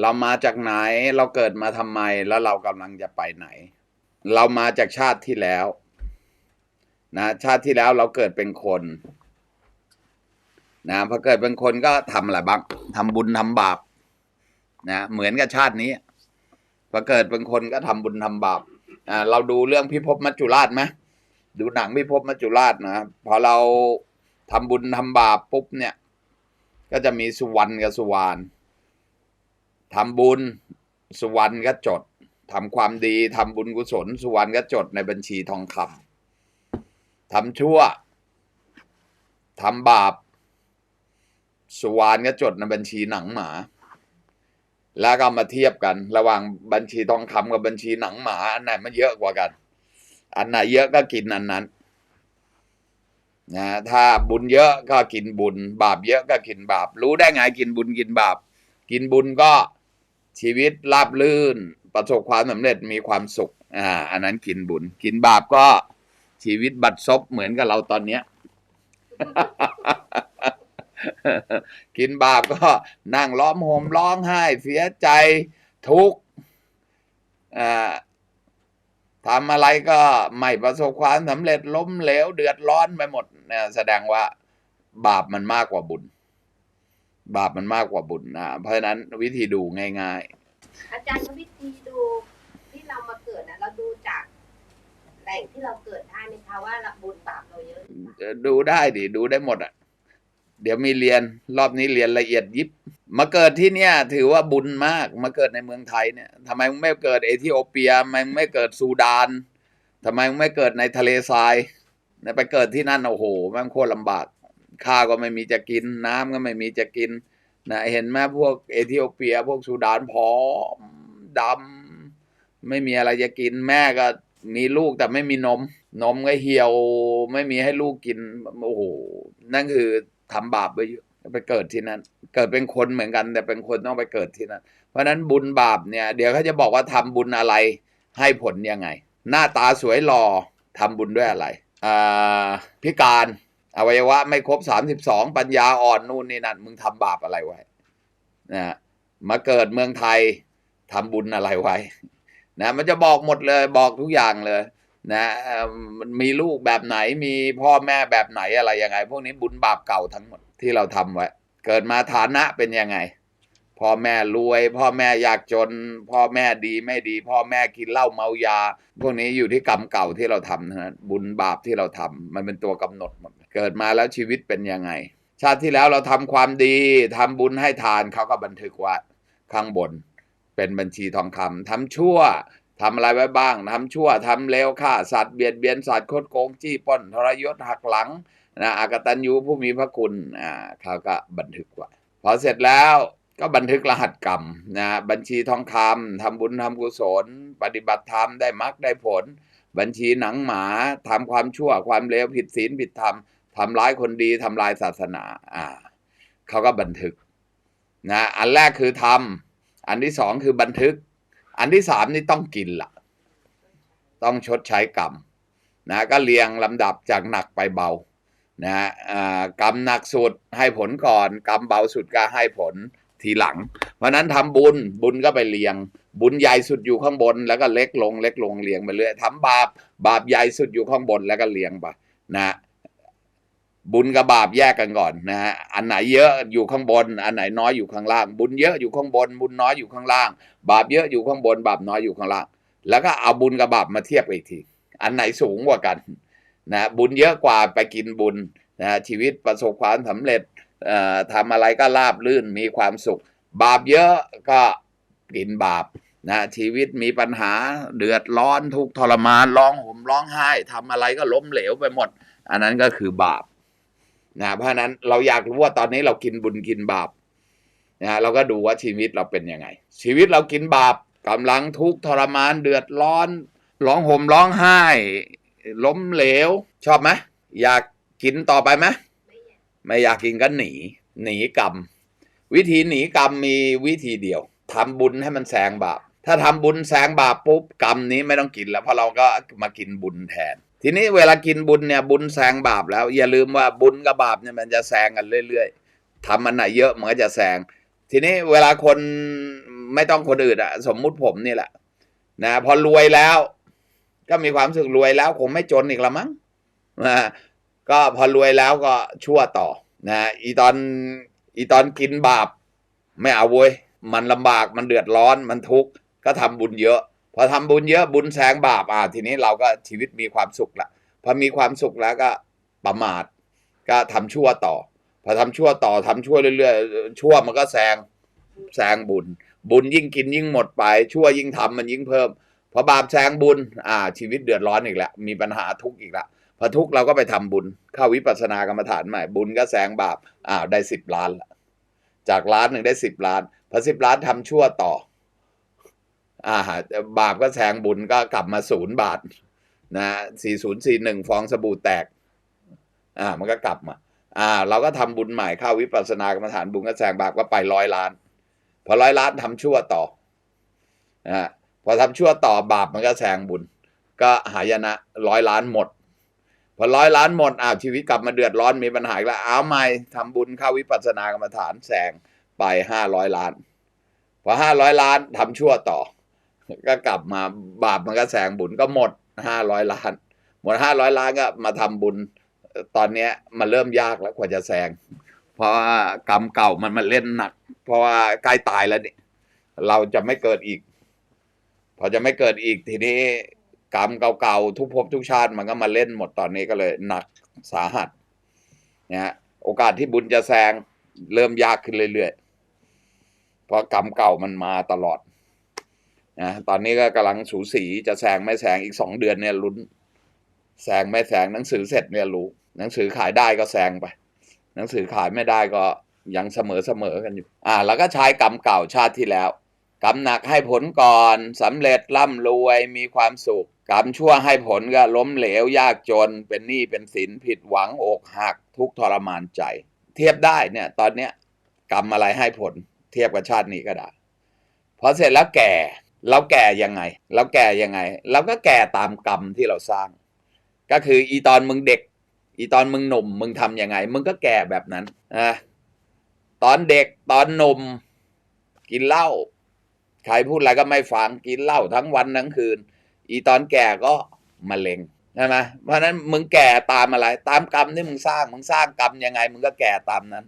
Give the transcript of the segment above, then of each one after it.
เรามาจากไหนเราเกิดมาทำไมแล้วเรากำลังจะไปไหน เรามาจากชาติที่แล้ว นะชาติที่แล้วเราเกิดเป็นคนนะพอเกิดเป็นคนก็ทำอะไรบ้างทำบุญทำบาปนะเหมือนกับชาตินี้พอเกิดเป็นคนก็ทำบุญทำบาปอ่าเราดูเรื่องพิภพมัจจุราชไหมดูหนังพิภพมัจจุราชนะพอเราทำบุญทำบาปปุ๊บเนี่ย ก็จะมีสุวรรณกับสุวรรณ ทำบุญสุวรรณก็จดทำความดีทำบุญกุศล สุวรรณก็จดในบัญชีทองคำทำชั่วทำบาป สุวรรณก็จดในบัญชีหนังหมา แล้วก็มาเทียบกัน ระหว่างบัญชีทองคำกับบัญชีหนังหมา อันไหนมันเยอะกว่ากัน อันไหนเยอะก็กินอันนั้นนะถ้าบุญเยอะก็กินบุญ บาปเยอะก็กินบาป รู้ได้ไงกินบุญกินบาป กินบุญก็ ชีวิตราบลื่น ประสบความสำเร็จมีความสุข อ่า อันนั้นกินบุญ กินบาปก็ชีวิตบัดซบเหมือนกับเราตอนเนี้ย กินบาปก็นั่งร้องห่มร้องไห้ เสียใจทุกข์อ่าทำอะไรก็ไม่ประสบความสำเร็จล้มเหลวเดือดร้อนไปหมดแสดงว่าบาปมันมากกว่าบุญ บาปมันมากกว่าบุญนะเพราะฉะนั้นวิธีดูง่าย อาจารย์คะวิธีดูที่เรามาเกิดนะเราดูจากแหล่งที่เราเกิดได้ไหมคะว่าเราบุญบาปเราเยอะหรือเปล่าๆ ดูได้ดิดูได้หมดอะ เดี๋ยวมีเรียนรอบนี้เรียนละเอียดยิบ มาเกิดที่เนี่ย ถือว่าบุญมากมาเกิดในเมืองไทยเนี่ยทำไมมึงไม่เกิดเอธิโอเปียทำไมมึงไม่เกิดซูดานทำไมมึงไม่เกิดในทะเลทรายเนี่ยไปเกิดที่นั่นโอ้โหแม่งโคตรลำบาก ข้าวก็ไม่มีจะกิน น้ำก็ไม่มีจะกินนะเห็นไหมพวกเอธิโอเปีย พวกซูดานผอมดำไม่มีอะไรจะกินแม่ก็มีลูกแต่ไม่มีนม นมก็เหี่ยวไม่มีให้ลูกกินโอ้โหนั่นคือทำบาปไปเยอะไปเกิดที่นั่น เกิดเป็นคนเหมือนกัน แต่เป็นคนต้องไปเกิดที่นั่นเพราะฉะนั้นบุญบาปเนี่ย เดี๋ยวเขาจะบอกว่าทำบุญอะไรให้ผลยังไง หน้าตาสวยหล่อทำบุญด้วยอะไรอ่าพิการ อวัยวะไม่ครบสามสิบสองปัญญาอ่อนนู่นนี่นั่นมึงทำบาปอะไรไว้นะมาเกิดเมืองไทยทำบุญอะไรไว้นะมันจะบอกหมดเลยบอกทุกอย่างเลย นะมันมีลูกแบบไหนมีพ่อแม่แบบไหนอะไรยังไง พวกนี้บุญบาปเก่าทั้งหมดที่เราทำไว้ เกิดมาฐานะเป็นยังไง พ่อแม่รวย พ่อแม่ยากจน พ่อแม่ดีไม่ดี พ่อแม่กินเหล้าเมายา พวกนี้อยู่ที่กรรมเก่าที่เราทำนั้นบุญบาปที่เราทำมันเป็นตัวกำหนดหมด เกิดมาแล้วชีวิตเป็นยังไง ชาติที่แล้วเราทำความดีทำบุญให้ทานเขาก็บันทึกไว่าข้างบน เป็นบัญชีทองคำทำชั่วทำอะไรไว้บ้างทำชั่วทำเลวฆ่าสัตว์เบียดเบียนสัตว์คดโกงจี้ป้นทรยศหักหลังนะอากตัญญูผู้มีพระคุณอ่าเขาก็บันทึกไว้พอเสร็จแล้วก็บันทึกรหัสกรรมนะบัญชีทองคำทำบุญทำกุศล ปฏิบัติธรรมได้มรรคได้ผล บัญชีหนังหมาทำความชั่วความเลวผิดศีลผิดธรรม ทำร้ายคนดีทำลายศาสนา อ่าเขาก็บันทึกนะอันแรกคือทำอันที่สองคือบันทึก อันที่สามนี่ต้องกินละต้องชดใช้กรรมนะก็เรียงลำดับจากหนักไปเบานะอ่ากรรมหนักสุดให้ผลก่อน กรรมเบาสุดก็ให้ผลทีหลัง เพราะฉะนั้นทำบุญบุญก็ไปเรียง บุญใหญ่สุดอยู่ข้างบน แล้วก็เล็กลง เล็กลงเรียงไปเรื่อยทำบาปบาปใหญ่สุดอยู่ข้างบนแล้วก็เรียงไปนะ บุญกับบาปแยกกันก่อนนะฮะ อันไหนเยอะอยู่ข้างบน อันไหนน้อยอยู่ข้างล่าง บุญเยอะอยู่ข้างบน บุญน้อยอยู่ข้างล่าง บาปเยอะอยู่ข้างบน บาปน้อยอยู่ข้างล่าง แล้วก็เอาบุญกับบาปมาเทียบอีกที อันไหนสูงกว่ากันนะบุญเยอะกว่าไปกินบุญนะชีวิตประสบความสำเร็จเอ่อทำอะไรก็ราบรื่นมีความสุข บาปเยอะก็กินบาปนะชีวิตมีปัญหาเดือดร้อนทุกทรมานร้องห่มร้องไห้ทำอะไรก็ล้มเหลวไปหมด อันนั้นก็คือบาป นะเพราะนั้นเราอยากรู้ว่าตอนนี้เรากินบุญกินบาปนะเราก็ดูว่าชีวิตเราเป็นยังไง ชีวิตเรากินบาปกำลังทุกข์ทรมานเดือดร้อนร้องห่มร้องไห้ ล้มเหลว ชอบไหมอยากกินต่อไปไหมไม่อยากกินก็หนี หนีกรรม วิธีหนีกรรมมีวิธีเดียวทำบุญให้มันแซงบาปถ้าทำบุญแซงบาปปุ๊บกรรมนี้ไม่ต้องกินแล้วเพราะเราก็มากินบุญแทน ทีนี้เวลากินบุญเนี่ยบุญแซงบาปแล้ว อย่าลืมว่าบุญกับบาปเนี่ยมันจะแซงกันเรื่อยๆทำมันไหนเยอะมันก็จะแซงทีนี้เวลาคนไม่ต้องคนอื่นอะสมมุติผมนี่แหละ นะ พอรวยแล้ว ก็มีความรู้สึกรวยแล้วคงไม่จนอีกละมั้งนะก็พอรวยแล้วก็ชั่วต่อนะอีตอนอีตอนกินบาป ไม่เอาเว้ยมันลำบากมันเดือดร้อนมันทุกข์ก็ทำบุญเยอะ พอทำบุญเยอะบุญแสงบาปอ่าทีนี้เราก็ชีวิตมีความสุขละพอมีความสุขแล้วก็ประมาทก็ทำชั่วต่อ พอทำชั่วต่อทำชั่วเรื่อยๆชั่วมันก็แซงแซงบุญ บุญยิ่งกินยิ่งหมดไป ชั่วยิ่งทำมันยิ่งเพิ่มพอบาปแซงบุญ อ่า ชีวิตเดือดร้อนอีกแล้วมีปัญหาทุกข์อีกแล้วพอทุกข์เราก็ไปทำบุญ เข้าวิปัสสนากรรมฐานใหม่บุญก็แซงบาปอ้าวได้สิบล้านละจากล้านหนึ่งได้สิบล้านพอสิบล้านทำชั่วต่อ อ่าบาปก็แซงบุญก็กลับมาศูนย์บาทนะสี่ศูนย์สี่หนึ่งฟองสบู่แตก อ่า มันก็กลับมาอ่า เราก็ทำบุญใหม่เข้าวิปัสสนากรรมฐานบุญก็แซงบาปก็ไปร้อยล้าน พอร้อยล้านทำชั่วต่ออ่าพอทำชั่วต่อบาปมันก็แซงบุญ ก็หายนะร้อยล้านหมด พอร้อยล้านหมดอ้าวชีวิตกลับมาเดือดร้อนมีปัญหาแล้วเอาใหม่ทำบุญเข้าวิปัสสนากรรมฐานแซงไปห้าร้อยล้าน พอห้าร้อยล้านทำชั่วต่อ ก็กลับมาบาปมันก็แซงบุญก็หมดห้าร้อยล้าน หมดห้าร้อยล้านก็มาทำบุญ ตอนเนี้ยมันเริ่มยากแล้วกว่าจะแซงเพราะว่ากรรมเก่ามันมาเล่นหนัก เพราะว่าใกล้ตายแล้วนี่เราจะไม่เกิดอีก พอจะไม่เกิดอีกทีนี้กรรมเก่าๆทุกภพทุกชาติมันก็มาเล่นหมดตอนนี้ก็เลยหนักสาหัสนะฮะโอกาสที่บุญจะแซงเริ่มยากขึ้นเรื่อยๆเพราะกรรมเก่ามันมาตลอด นะตอนนี้ก็กำลังสูสีจะแซงไม่แซงอีกสองเดือนเนี่ยลุ้นแซงไม่แซงหนังสือเสร็จเนี่ยรู้ หนังสือขายได้ก็แซงไป หนังสือขายไม่ได้ก็ยังเสมอเสมอกันอยู่ อ่า แล้วก็ใช้กรรมเก่าชาติที่แล้วกรรมหนักให้ผลก่อนสำเร็จร่ำรวยมีความสุขกรรมชั่วให้ผลก็ล้มเหลวยากจน เป็นหนี้เป็นสินผิดหวังอกหัก ทุกทรมานใจ เทียบได้เนี่ยตอนเนี้ยกรรมอะไรให้ผลเทียบกับชาตินี้ก็ได้พอเสร็จแล้วแก่ เราแก่ยังไง เราแก่ยังไง เราก็แก่ตามกรรมที่เราสร้าง ก็คืออีตอนมึงเด็ก อีตอนมึงหนุ่ม มึงทำยังไง มึงก็แก่แบบนั้นอะตอนเด็กตอนหนุ่มกินเหล้าใครพูดอะไรก็ไม่ฟังกินเหล้าทั้งวันทั้งคืน อีตอนแก่ก็มะเร็งใช่ไหมเพราะนั้นมึงแก่ตามอะไร ตามกรรมที่มึงสร้างมึงสร้างกรรมยังไง มึงก็แก่ตามนั้น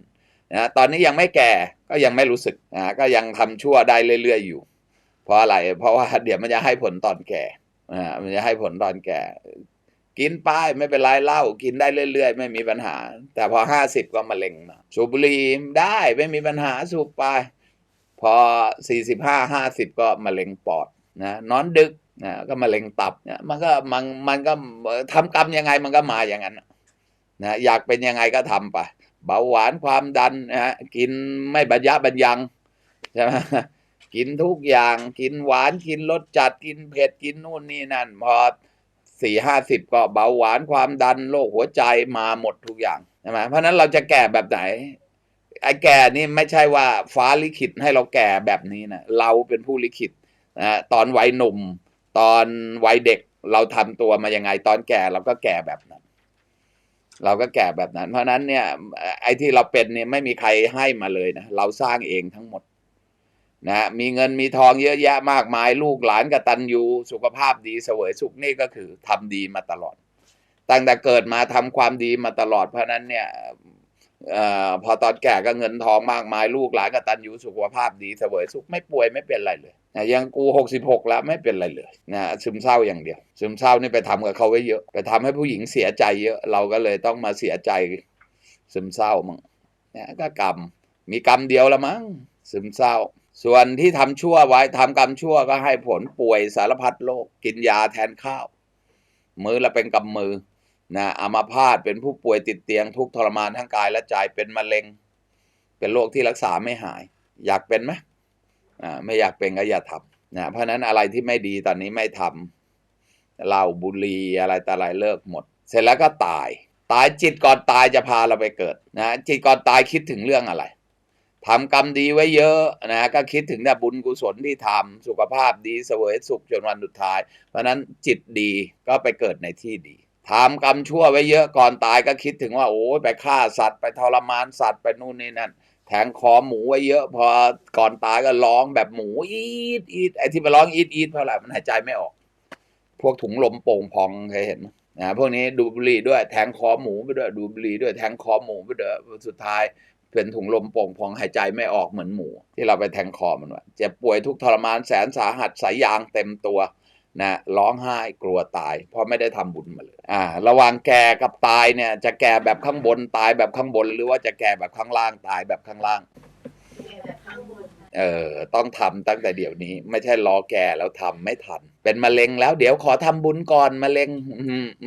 นะตอนนี้ยังไม่แก่ก็ยังไม่รู้สึกนะก็ยังทำชั่วได้เรื่อยๆอยู่ เพราะอะไร เพราะว่าเดี๋ยวมันจะให้ผลตอนแก่อ่ามันจะให้ผลตอนแก่ กินไปไม่เป็นไรเหล้ากินได้เรื่อยๆ ไม่มีปัญหา แต่พอห้าสิบก็มะเร็งมาสูบบุหรี่ได้ไม่มีปัญหาสูบไป พอสี่สิบห้าห้าสิบก็มะเร็งปอดนะนอนดึกนะก็มะเร็งตับเนี่ยมันก็มันมันก็ทำกรรมยังไงมันก็มาอย่างนั้นนะอยากเป็นยังไงก็ทำไปเบาหวานความดันนะฮะกินไม่บรรยะบรรยังใช่ไหม กินทุกอย่างกินหวานกินรสจัดกินเผ็ดกินนู่นนี่นั่นพอสี่ห้าสิบก็เบาหวานความดันโรคหัวใจมาหมดทุกอย่างใช่ไหมเพราะนั้นเราจะแก่แบบไหนไอ้แก่นี่ไม่ใช่ว่าฟ้าลิขิตให้เราแก่แบบนี้นะเราเป็นผู้ลิขิตนะตอนวัยหนุ่ม ตอนวัยเด็กเราทำตัวมายังไง ตอนแก่เราก็แก่แบบนั้น เราก็แก่แบบนั้น เพราะนั้นเนี่ย ไอ้ที่เราเป็นเนี่ยไม่มีใครให้มาเลยนะเราสร้างเองทั้งหมด นะมีเงินมีทองเยอะแยะมากมาย ลูกหลานกตัญญูสุขภาพดีเสวยสุขนี่ก็คือทำดีมาตลอด ตั้งแต่เกิดมาทำความดีมาตลอดเพราะนั้นเนี่ยอ่อพอตอนแก่ก็เงินทองมากมาย ลูกหลานกตัญญูสุขภาพดีเสวยสุขไม่ป่วยไม่เป็นไรเลยนะอยังกูหกสิบหกแล้วไม่เป็นไรเลยนะซึมเศร้าอย่างเดียว ซึมเศร้านี่ไปทำกับเขาไว้เยอะ ไปทำให้ผู้หญิงเสียใจเยอะ เราก็เลยต้องมาเสียใจซึมเศร้ามั้งเนี่ยก็กรรมมีกรรมเดียวละมั้งซึมเศร้า ส่วนที่ทำชั่วไว้ทำกรรมชั่วก็ให้ผลป่วยสารพัดโรคกินยาแทนข้าว มือละเป็นกำมือนะอามาพาตเป็นผู้ป่วยติดเตียงทุกทรมานทั้งกายและใจเป็นมะเร็ง เป็นโรคที่รักษาไม่หาย อยากเป็นไหมอ่าไม่อยากเป็นก็อย่าทำนะเพราะฉะนั้นอะไรที่ไม่ดีตอนนี้ไม่ทำเหล้าบุหรี่อะไรแต่อะไรเลิกหมด เสร็จแล้วก็ตาย ตายจิตก่อนตายจะพาเราไปเกิดนะจิตก่อนตายคิดถึงเรื่องอะไร ทำกรรมดีไว้เยอะนะก็คิดถึงแต่บุญกุศลที่ทำสุขภาพดีเสวยสุขจนวันสุดท้าย เพราะนั้นจิตดีก็ไปเกิดในที่ดีทำกรรมชั่วไว้เยอะก่อนตายก็คิดถึงว่าโอ้ยไปฆ่าสัตว์ไปทรมานสัตว์ไปนู่นนี่นั่นแทงคอหมูไว้เยอะ พอก่อนตายก็ร้องแบบหมูอีดอีดไอ้ที่มาร้องอีดอีดเพราะอะไรมันหายใจไม่ออก พวกถุงลมโป่งพองเคยเห็นไหมนะพวกนี้ดูบุหรี่ด้วยแทงคอหมูไปด้วยดูบุหรี่ด้วยแทงคอหมูไปด้วยสุดท้าย เป็นถุงลมโป่งพองหายใจไม่ออกเหมือนหมู ที่เราไปแทงคอมันว่าเจ็บป่วยทุกทรมานแสนสาหัสสายยางเต็มตัวนะร้องไห้กลัวตาย เพราะไม่ได้ทำบุญมาเลยอ่าระหว่างแก่กับตายเนี่ย จะแก่แบบข้างบนตายแบบข้างบน หรือว่าจะแก่แบบข้างล่างตายแบบข้างล่างเออต้องทำตั้งแต่เดี๋ยวนี้ ไม่ใช่รอแก่แล้วทำไม่ทัน เป็นมะเร็งแล้วเดี๋ยวขอทำบุญก่อนมะเร็ง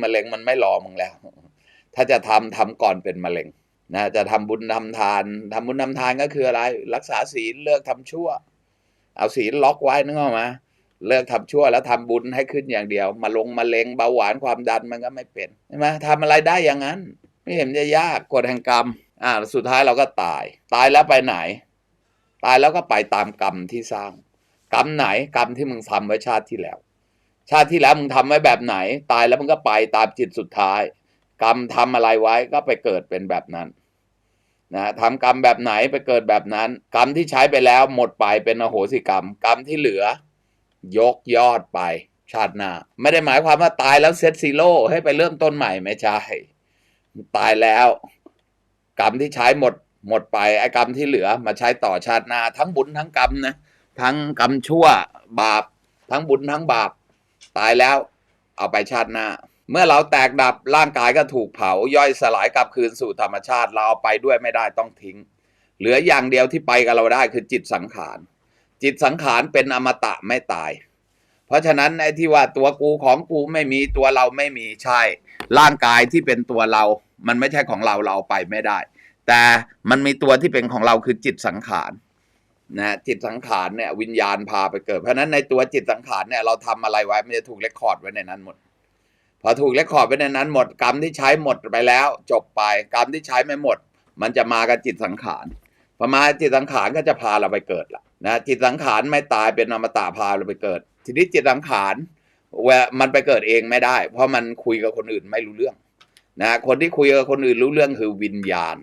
มะเร็งมันไม่รอมึงแล้ว ถ้าจะทำทำก่อนเป็นมะเร็ง นะจะทำบุญทำทานทำบุญทำทานก็คืออะไร รักษาศีลเลิกทำชั่ว เอาศีลล็อกไว้นึกออกไหมเลิกทำชั่วแล้วทำบุญให้ขึ้นอย่างเดียว มาลงมะเร็งเบาหวานความดันมันก็ไม่เป็นใช่ไหมทำอะไรได้อย่างนั้น ไม่เห็นจะยากกฎแห่งกรรมอ่าสุดท้ายเราก็ตาย ตายแล้วไปไหน ตายแล้วก็ไปตามกรรมที่สร้าง กรรมไหนกรรมที่มึงทำไว้ชาติที่แล้ว ชาติที่แล้วมึงทำไว้แบบไหน ตายแล้วมึงก็ไปตามจิตสุดท้าย กรรมทำอะไรไว้ก็ไปเกิดเป็นแบบนั้น นะทำกรรมแบบไหนไปเกิดแบบนั้น กรรมที่ใช้ไปแล้วหมดไปเป็นอโหสิกรรม กรรมที่เหลือ ยกยอดไป ชาติหน้า ไม่ได้หมายความว่าตายแล้วเซตซีโร่ให้ไปเริ่มต้นใหม่ไม่ใช่ตายแล้ว กรรมที่ใช้หมดหมดไปไอ้กรรมที่เหลือมาใช้ต่อชาติหน้า ทั้งบุญทั้งกรรมนะทั้งกรรมชั่วบาป ทั้งบุญทั้งบาป ตายแล้ว เอาไปชาติหน้า เมื่อเราแตกดับร่างกายก็ถูกเผาย่อยสลายกลับคืนสู่ธรรมชาติ เราเอาไปด้วยไม่ได้ต้องทิ้ง เหลืออย่างเดียวที่ไปกับเราได้คือจิตสังขาร จิตสังขารเป็นอมตะไม่ตาย เพราะฉะนั้นไอ้ที่ว่าตัวกูของกูไม่มีตัวเราไม่มีใช่ ร่างกายที่เป็นตัวเรา มันไม่ใช่ของเราเราเอาไปไม่ได้ แต่มันมีตัวที่เป็นของเราคือจิตสังขารนะจิตสังขารเนี่ยวิญญาณพาไปเกิด เพราะฉะนั้นในตัวจิตสังขารเนี่ยเราทำอะไรไว้มันจะถูกเรคคอร์ดไว้ในนั้นหมด พอถูกเลคคอร์ดไปในนั้นหมดกรรมที่ใช้หมดไปแล้ว จบไปกรรมที่ใช้ไม่หมด มันจะมากับจิตสังขารพอมาจิตสังขารก็จะพาเราไปเกิดละนะจิตสังขารไม่ตายเป็นอมตะพาเราไปเกิด ทีนี้จิตสังขารเวมันไปเกิดเองไม่ได้ เพราะมันคุยกับคนอื่นไม่รู้เรื่องนะคนที่คุยกับคนอื่นรู้เรื่องคือวิญญาณ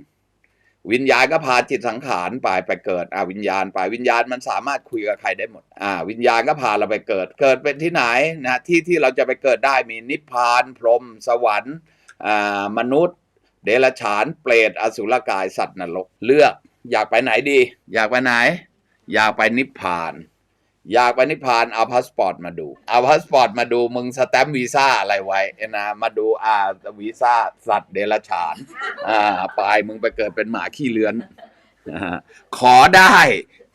วิญญาณก็พาจิตสังขารไปไปเกิดอ่าวิญญาณไปวิญญาณมันสามารถคุยกับใครได้หมดอ่าวิญญาณก็พาเราไปเกิด เกิดเป็นที่ไหนนะที่ที่เราจะไปเกิดได้มีนิพพาน พรหมสวรรค์อ่ามนุษย์ เดรัจฉานเปรตอสุรกายสัตว์นรกเลือก อยากไปไหนดี อยากไปไหน อยากไปนิพพาน อยากไปนิพพานเอาพาสปอร์ตมาดู เอาพาสปอร์ตมาดูมึงสแตมป์วีซ่าอะไรไว้นะ มาดูอ่าวีซ่าสัตว์เดรัจฉานอ่าไปมึงไปเกิดเป็นหมาขี้เลือนนะฮะขอได้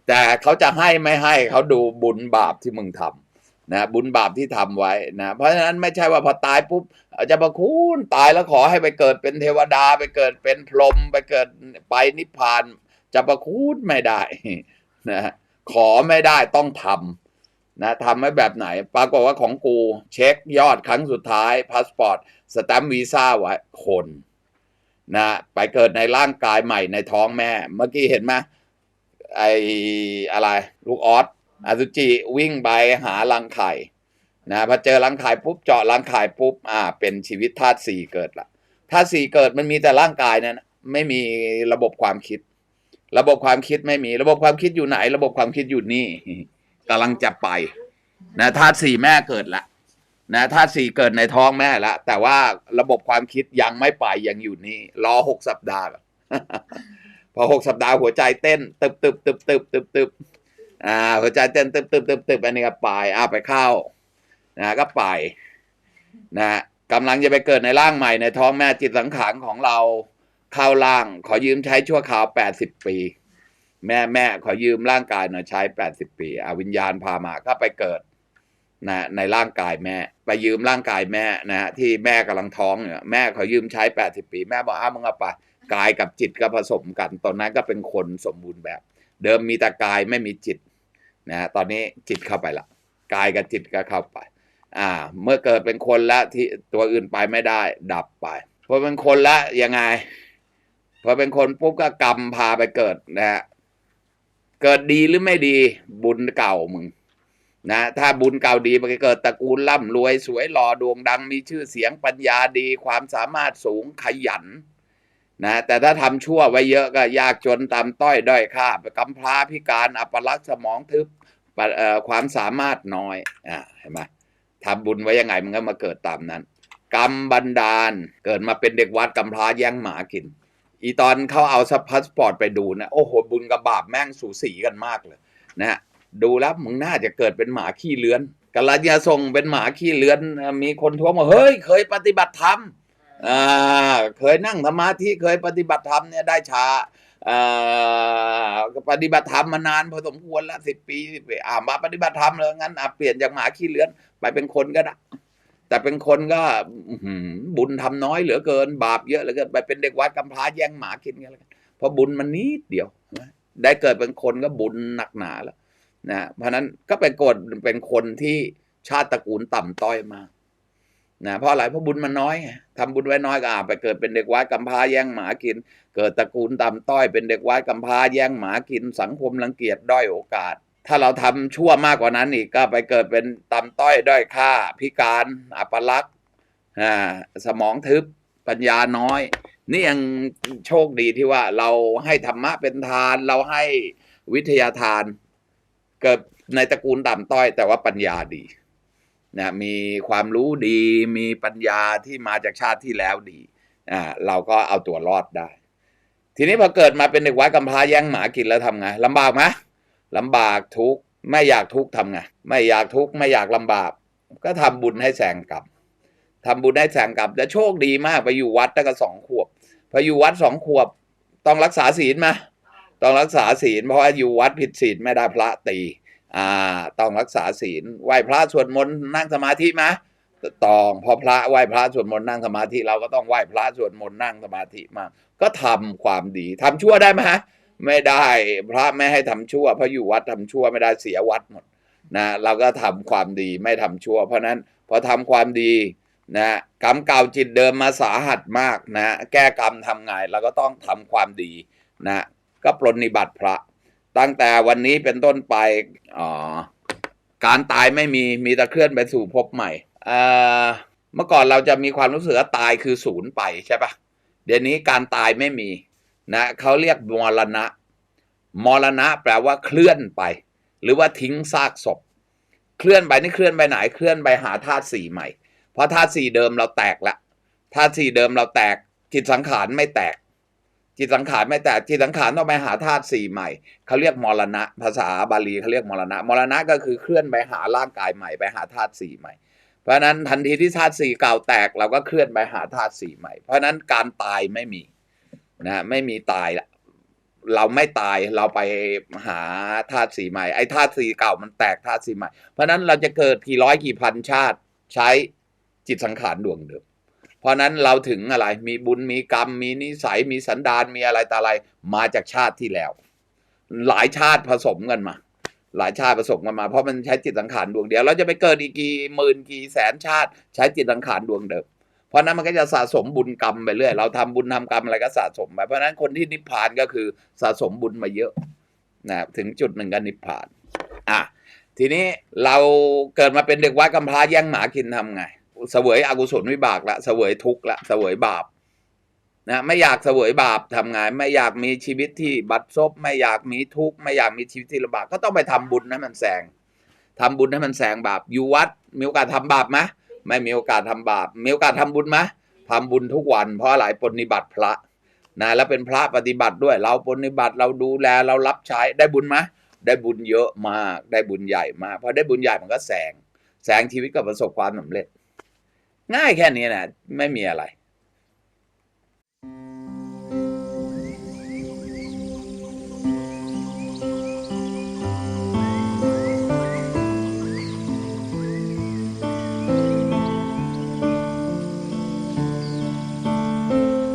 แต่เขาจะให้ไม่ให้เขาดูบุญบาปที่มึงทำนะบุญบาปที่ทำไว้นะเพราะฉะนั้นไม่ใช่ว่าพอตายปุ๊บอาจจะประคุณตายแล้วขอให้ไปเกิดเป็นเทวดาไปเกิดเป็นพรหมไปเกิดไปนิพพานจะประคุณไม่ได้นะ ขอไม่ได้ต้องทำนะทำไว้แบบไหน ปรากฏว่าของกู เช็คยอดครั้งสุดท้ายพาสปอร์ตสแตมป์วีซ่าไว้คนนะไปเกิดในร่างกายใหม่ในท้องแม่ เมื่อกี้เห็นไหมไออะไร ลูกออสอสุจิวิ่งไปหารังไข่นะพอเจอรังไข่ปุ๊บเจาะรังไข่ปุ๊บอ่า เป็นชีวิตธาตุสี่เกิดละธาตุสี่เกิดมันมีแต่ร่างกายนั้นไม่มีระบบความคิด ระบบความคิดไม่มี ระบบความคิดอยู่ไหน ระบบความคิดอยู่นี่กำลังจะไปนะธาตุสี่แม่เกิดละนะธาตุสี่เกิดในท้องแม่ล้วแต่ว่าระบบความคิดยังไม่ไปยังอยู่นี่ รอหกสัปดาห์พอหกสัปดาห์หัวใจเต้นตึบตึบตึบตึบตึบตึบอ่า หัวใจเต้นตึบตึบตึบตึบอันนี้ก็ไปอ่าไปเข้านะก็ไปนะกำลังจะไปเกิดในร่างใหม่ในท้องแม่จิตสังขารของเรา เข้าร่าง ขอยืมใช้ชั่วคราวแปดสิบปี แม่แม่ขอยืมร่างกายหน่อยใช้แปดสิบปีอาวิญญาณพามาก็ไปเกิดนะในร่างกายแม่ ไปยืมร่างกายแม่นะฮะที่แม่กำลังท้องเนี่ยแม่ขอยืมใช้แปดสิบปี แม่บอกอ้ามึงเอาไปกายกับจิตก็ผสมกัน ตอนนั้นก็เป็นคนสมบูรณ์แบบ เดิมมีแต่กายไม่มีจิตนะฮะตอนนี้จิตเข้าไปละกายกับจิตก็เข้าไป อ่า เมื่อเกิดเป็นคนละที่ตัวอื่นไปไม่ได้ ดับไปพอเป็นคนละยังไง พอเป็นคนปุ๊บก็กรรมพาไปเกิดนะฮะเกิดดีหรือไม่ดีบุญเก่ามึงนะถ้าบุญเก่าดีมันก็เกิดตระกูลร่ำรวยสวยหล่อดวงดัง มีชื่อเสียงปัญญาดี ความสามารถสูงขยันนะแต่ถ้าทำชั่วไว้เยอะก็ยากจนตามต้อยด้อยค่ากำพร้าพิการอัปลักษณ์สมองทึบความสามารถน้อยอ่าเห็นไหมทำบุญไว้ยังไงมันก็มาเกิดตามนั้น กรรมบันดาลเกิดมาเป็นเด็กวัดกำพร้าแย่งหมากิน อีตอนเขาเอาสพาสปอร์ตไปดูนะโอ้โหบุญกับบาปแม่งสูสีกันมากเลยนะฮะดูแล้วมึงน่าจะเกิดเป็นหมาขี้เลื้อนกัลยาส่งเป็นหมาขี้เลื้อน มีคนท้วงมาเฮ้ย เคยปฏิบัติธรรมอ่าเคยนั่งสมาธิเคยปฏิบัติธรรมเนี่ยได้ชาอ่าปฏิบัติธรรมมานานพอสมควรละสิบปีอ่ามาปฏิบัติธรรมเลยงั้นอะเปลี่ยนจากหมาขี้เลื้อนไปเป็นคนก็ได้ แต่เป็นคนก็บุญทำน้อยเหลือเกิน บาปเยอะเหลือเกินไปเป็นเด็กวัดกำพร้าแย่งหมากินกันแล้วกันเพราะบุญมันนิดเดียวได้เกิดเป็นคนก็บุญหนักหนาแล้วนะเพราะนั้นก็เป็นกฎเป็นคนที่ชาติตระกูลต่ำต้อยมากนะเพราะอะไรเพราะบุญมันน้อยไงทำบุญไว้น้อยก็อาไปเกิดเป็นเด็กวัดกำพร้าแย่งหมากิน เกิดตระกูลต่ำต้อย เป็นเด็กวัดกำพร้าแย่งหมากิน สังคมรังเกียจด้อยโอกาส ถ้าเราทำชั่วมากกว่านั้นอีกก็ไปเกิดเป็นตำต้อยด้อยค่า พิการอัปลักษณ์สมองทึบปัญญาน้อย นี่ยังโชคดีที่ว่าเราให้ธรรมะเป็นทาน เราให้วิทยาทาน เกิดในตระกูลต่ำต้อย แต่ว่าปัญญาดีนะมีความรู้ดีมีปัญญาที่มาจากชาติที่แล้วดีอ่าเราก็เอาตัวรอดได้ ทีนี้พอเกิดมาเป็นเด็กวัดกำพร้าแย่งหมากินแล้วทำไงลำบากไหม ลำบากทุกข์ไม่อยากทุกข์ทำไงไม่อยากทุกข์ไม่อยากลำบาก ก็ทำบุญให้แสงกลับทำบุญให้แสงกลับแต่โชคดีมากไปอยู่วัดตั้งแต่สองขวบพออยู่วัดสองขวบ ต้องรักษาศีลไหมต้องรักษาศีลเพราะอยู่วัดผิดศีลไม่ได้พระตีอ่าต้องรักษาศีลไหว้พระสวดมนต์นั่งสมาธิไหมต้องพอพระไหว้พระสวดมนต์นั่งสมาธิเราก็ต้องไหว้พระสวดมนต์นั่งสมาธิมากก็ทำความดีทำชั่วได้ไหมฮะ ไม่ได้พระไม่ให้ทำชั่ว เพราะอยู่วัดทำชั่วไม่ได้เสียวัดหมดนะเราก็ทำความดีไม่ทำชั่ว เพราะนั้นพอทำความดีนะกรรมเก่าจิตเดิมมาสาหัสมากนะแก้กรรมทำไงเราก็ต้องทำความดีนะก็ปรนนิบัติพระ ตั้งแต่วันนี้เป็นต้นไปอ๋อการตายไม่มีมีแต่เคลื่อนไปสู่ภพใหม่เอ่อเมื่อก่อนเราจะมีความรู้สึกว่าตายคือศูนย์ไปใช่ปะเดี๋ยวนี้การตายไม่มี นะเขาเรียกมรณะ มรณะแปลว่าเคลื่อนไป หรือว่าทิ้งซากศพ เคลื่อนไปนี่เคลื่อนไปไหนเคลื่อนไปหาธาตุสี่ใหม่ เพราะธาตุสี่เดิมเราแตกละธาตุสี่เดิมเราแตก จิตสังขารไม่แตก จิตสังขารไม่แตก จิตสังขารต้องไปหาธาตุสี่ใหม่เขาเรียกมรณะ ภาษาบาลีเขาเรียกมรณะ มรณะก็คือเคลื่อนไปหาร่างกายใหม่ไปหาธาตุสี่ใหม่เพราะฉะนั้นทันทีที่ธาตุสี่เก่าแตกเราก็เคลื่อนไปหาธาตุสี่ใหม่ เพราะฉะนั้นการตายไม่มี นะไม่มีตายละเราไม่ตายเราไปหาธาตุสีใหม่ ไอ้ธาตุสีเก่ามันแตกธาตุสีใหม่ เพราะฉะนั้นเราจะเกิดกี่ร้อยกี่พันชาติใช้จิตสังขารดวงเดิม เพราะนั้นเราถึงอะไรมีบุญมีกรรม มีนิสัยมีสันดานมีอะไรต่ออะไรมาจากชาติที่แล้ว หลายชาติผสมกันมา หลายชาติผสมกันมาเพราะมันใช้จิตสังขารดวงเดียวเราจะไปเกิดอีกกี่หมื่นกี่แสนชาติ ใช้จิตสังขารดวงเดิม เพราะนั้นมันก็จะสะสมบุญกรรมไปเรื่อยเราทำบุญทำกรรมอะไรก็สะสมไปเพราะนั้นคนที่นิพพานก็คือสะสมบุญมาเยอะนะถึงจุดหนึ่งก็นิพพานอะทีนี้เราเกิดมาเป็นเด็กวัดกำพร้าแย่งหมากินทำไงเสวยอกุศลวิบากละเสวยทุกข์ละเสวยบาปนะไม่อยากเสวยบาปทำไงไม่อยากมีชีวิตที่บัดซบไม่อยากมีทุกข์ไม่อยากมีชีวิตที่ลำบากก็ต้องไปทำบุญให้มันแซงทำบุญให้มันแซงบาปอยู่วัดมีโอกาสทำบาปไหม ไม่มีโอกาสทำบาป มีโอกาสทำบุญไหมทำบุญทุกวัน เพราะอะไรปฏิบัติพระนะแล้วเป็นพระปฏิบัติด้วย เราปฏิบัติเราดูแลเรารับใช้ได้บุญไหมได้บุญเยอะมาก ได้บุญใหญ่มากพอได้บุญใหญ่มันก็แสง แสงชีวิตก็ประสบความสำเร็จ ง่ายแค่นี้นะไม่มีอะไร